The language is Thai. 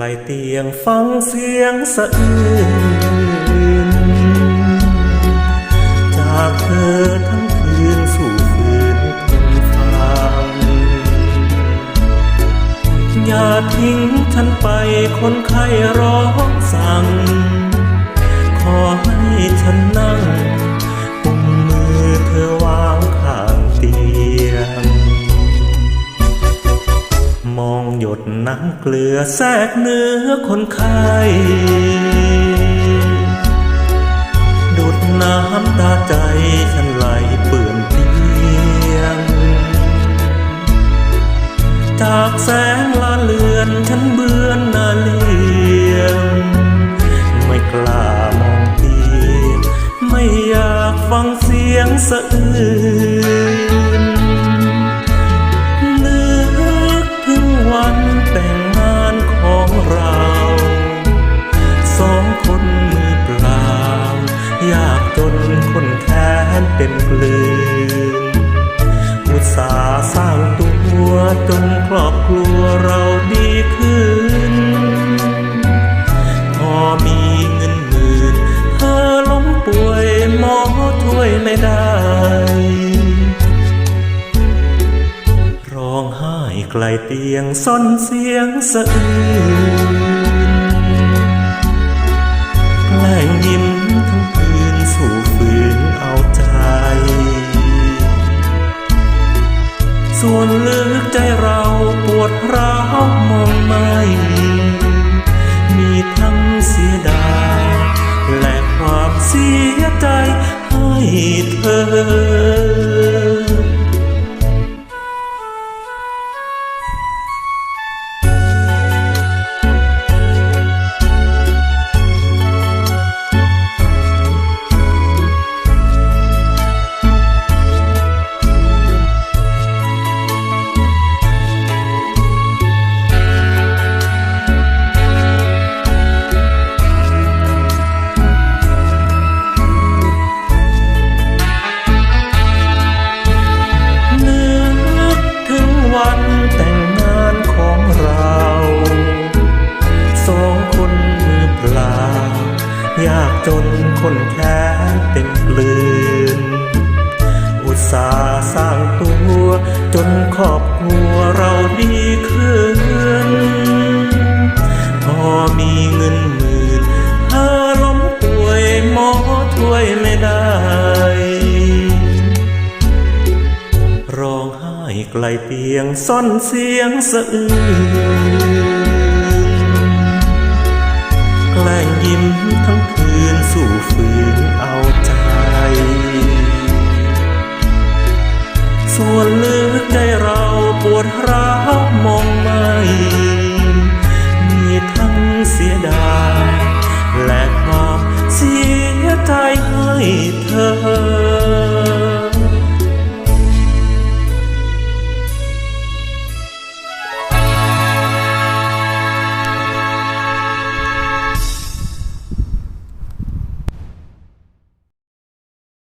ลเตียงฟังเสียงสะอื้นจากเธอทั้งคืนสู่ฝืนทนฟังอย่าทิ้งฉันไปคนไข้ร้องสั่ง ขอให้ฉันนั่ง เกลือแทรกเนื้อคนไข้ดูดน้ำตาใจฉันไหลเปื่อนเตียง จากแสงลาเลือนฉันเบือนหน้าเลียง ไม่กล้ามองเตียงไม่อยากฟังเสียงสะอื้น เป็นกลือนอุตสาสร้างตัวจนครอบครัวเราดีขึ้น พอมีเงินหมื่นเธอล้มป่วยหมอช่วยไม่ได้ ร้องไห้ไกลเตียงซ่อนเสียงสะอื้นแกล้งยิ้ม ส่วนลึกใจเราปวดร้าวมองไม่มีทั้งเสียดายและความเสียใจให้เธอ คนแค้นเต็มเกลือนอุตสาห์สร้างตัว จนครอบครัวเราดีขึ้น พอมีเงินหมื่นเธอล้มป่วยหมอช่วยไม่ได้ ร้องไห้ไกลเตียงซ่อนเสียงสะอื้น วนลึกใจเราปวดร้าวมองไม่